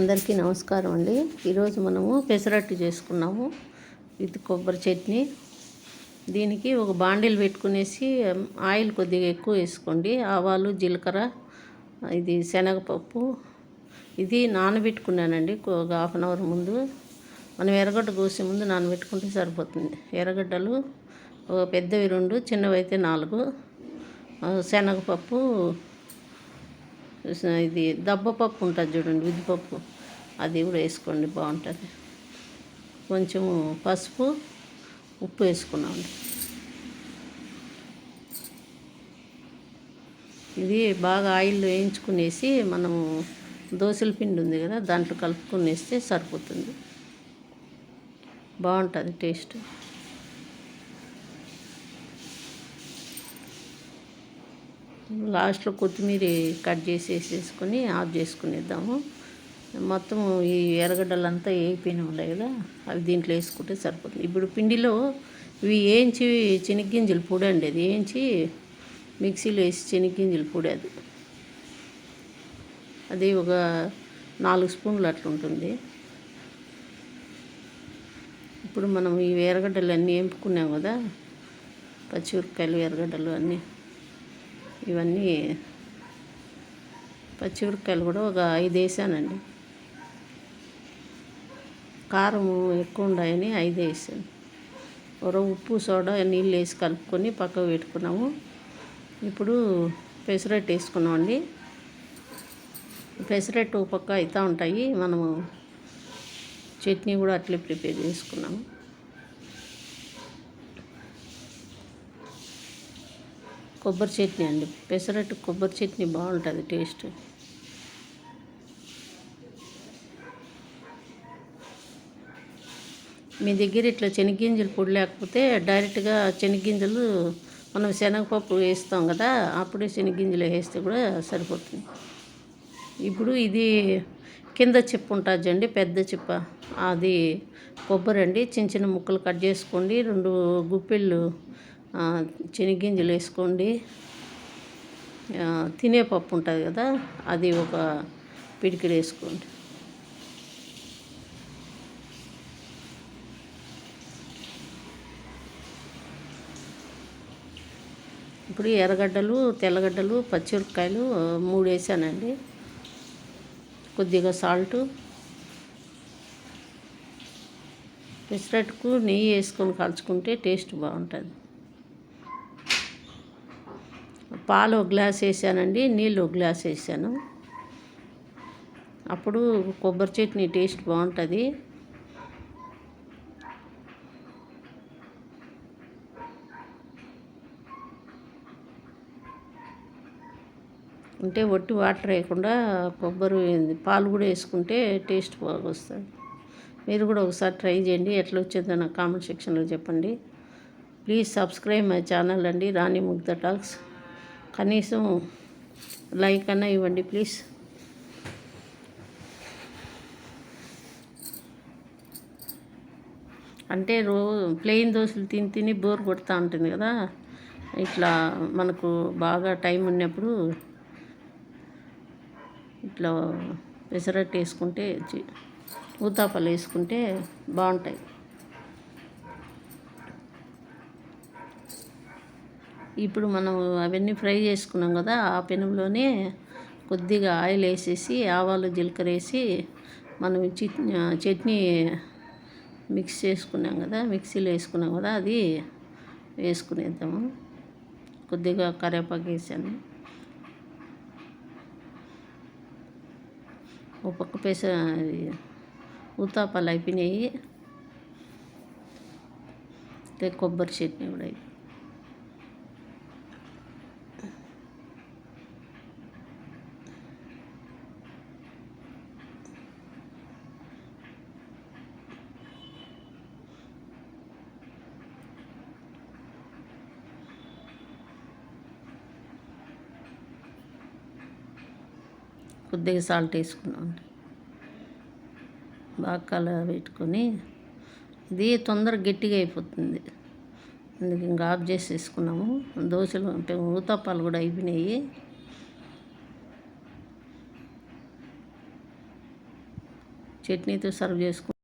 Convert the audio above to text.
అందరికీ నమస్కారం అండి. ఈరోజు మనము పెసరట్టు చేసుకున్నాము. విత్ కొబ్బరి చట్నీ. దీనికి ఒక బాండిల్ పెట్టుకునేసి ఆయిల్ కొద్దిగా ఎక్కువ వేసుకోండి. ఆవాలు జీలకర్ర ఇది శనగపప్పు. ఇది నానబెట్టుకున్నానండి. ఒక హాఫ్ అన్ అవర్ ముందు. మనం ఎర్రగడ్డ కోసే ముందు నానబెట్టుకుంటే సరిపోతుంది. ఎర్రగడ్డలు ఒక పెద్దవి రెండు చిన్నవి అయితే నాలుగు. శనగపప్పు ఇది దబ్బపప్పు ఉంటుంది చూడండి విద్దిపప్పు అది కూడా వేసుకోండి బాగుంటుంది. కొంచెము పసుపు ఉప్పు వేసుకున్నామండి ఇది బాగా ఆయిల్ వేయించుకునేసి మనము దోశల పిండి ఉంది కదా దాంట్లో కలుపుకునేస్తే సరిపోతుంది. బాగుంటుంది టేస్ట్. లాస్ట్లో కొత్తిమీర కట్ చేసి వేసేసుకొని ఆఫ్ చేసుకునేద్దాము. మొత్తం ఈ ఎర్రగడ్డలంతా వేయిపోయిన ఉన్నాయి కదా అవి దీంట్లో వేసుకుంటే సరిపోతుంది. ఇప్పుడు పిండిలో ఇవి వేయించి చెనిగ్గింజలు పొడి అండి అది వేయించి మిక్సీలో వేసి చెనిగ్గింజలు పొడి అది. అది ఒక నాలుగు స్పూన్లు అట్లా ఉంటుంది. ఇప్పుడు మనం ఈ ఎర్రగడ్డలు అన్నీ ఎంపుకున్నాం కదా పచ్చిమిరపకాయలు ఎర్రగడ్డలు అన్నీ ఇవన్నీ పచ్చిమిరపకాయలు కూడా ఒక ఐదు వేసానండి. కారం ఎక్కువ ఉండాయని ఐదు వేసాను. ఒక ఉప్పు సోడా నీళ్ళు వేసి కలుపుకొని పక్కకు పెట్టుకున్నాము. ఇప్పుడు పెసరట్టు వేసుకున్నామండి పెసరట్టు పక్క అవుతూ ఉంటాయి. మనము చట్నీ కూడా అట్లే ప్రిపేర్ చేసుకున్నాము. కొబ్బరి చట్నీ అండి. పెసరట్టు కొబ్బరి చట్నీ బాగుంటుంది టేస్ట్. మీ దగ్గర ఇట్లా శనగ్గింజలు పొడి లేకపోతే డైరెక్ట్గా శనగ్గింజలు మనం శనగపప్పు వేస్తాం కదా అప్పుడే శనగ్గింజలు వేస్తే కూడా సరిపోతుంది. ఇప్పుడు ఇది కింద చిప్ప ఉంటుంది అండి పెద్ద చిప్ప. అది కొబ్బరి అండి చిన్న చిన్న ముక్కలు కట్ చేసుకోండి రెండు గుప్పిళ్ళు ఆ, శనగ్గింజలు వేసుకోండి. తినే పప్పు ఉంటుంది కదా అది ఒక పిడికిడి వేసుకోండి. ఇప్పుడు ఎర్రగడ్డలు తెల్లగడ్డలు పచ్చిమిరపకాయలు మూడు వేసానండి. కొద్దిగా సాల్టు పెసరట్టుకు నెయ్యి వేసుకొని కలుచుకుంటే టేస్ట్ బాగుంటుంది. పాలు ఒక గ్లాస్ వేసానండి నీళ్ళు ఒక గ్లాస్ వేసాను. అప్పుడు కొబ్బరి చట్నీ టేస్ట్ బాగుంటుంది. అంటే వట్టి వాటర్ వేయకుండా కొబ్బరి పాలు కూడా వేసుకుంటే టేస్ట్ బాగా వస్తుంది మీరు కూడా ఒకసారి ట్రై చేయండి. ఎట్లా వచ్చిందో నాకు కామెంట్ సెక్షన్లో చెప్పండి. ప్లీజ్ సబ్స్క్రైబ్ మై ఛానల్ అండి. రాణి ముగ్ధ టాక్స్. కనీసం లైక్ అన్నా ఇవ్వండి ప్లీజ్. అంటే రో ప్లెయిన్ దోశలు తిని తిని బోర్ కొడుతూ ఉంటుంది కదా. ఇట్లా మనకు బాగా టైం ఉన్నప్పుడు ఇట్లా పెసరట్టు వేసుకుంటే ఊతాపాలు వేసుకుంటే బాగుంటాయి. ఇప్పుడు మనం అవన్నీ ఫ్రై చేసుకున్నాం కదా ఆ పెనంలోనే కొద్దిగా ఆయిల్ వేసేసి ఆవాలు జీలకర్ర వేసి మనం చిట్ చట్నీ మిక్స్ చేసుకున్నాం కదా మిక్సీలో వేసుకున్నాం కదా అది వేసుకునేద్దాము. కొద్దిగా కరివేపాకు వేసాను. ఒక పక్క పేస ఉత్తాపాలు అయిపోయినాయి. కొబ్బరి చట్నీ కూడా అయిపోయింది. కొద్దిగా సాల్ట్ వేసుకున్నాం బాగా కల పెట్టుకొని ఇది తొందరగా గట్టిగా అయిపోతుంది. అందుకే ఇంకా ఆఫ్ చేసేసుకున్నాము. దోశలు ఊతప్పాలు కూడా అయిపోయినాయి. చట్నీతో సర్వ్ చేసుకుంటాం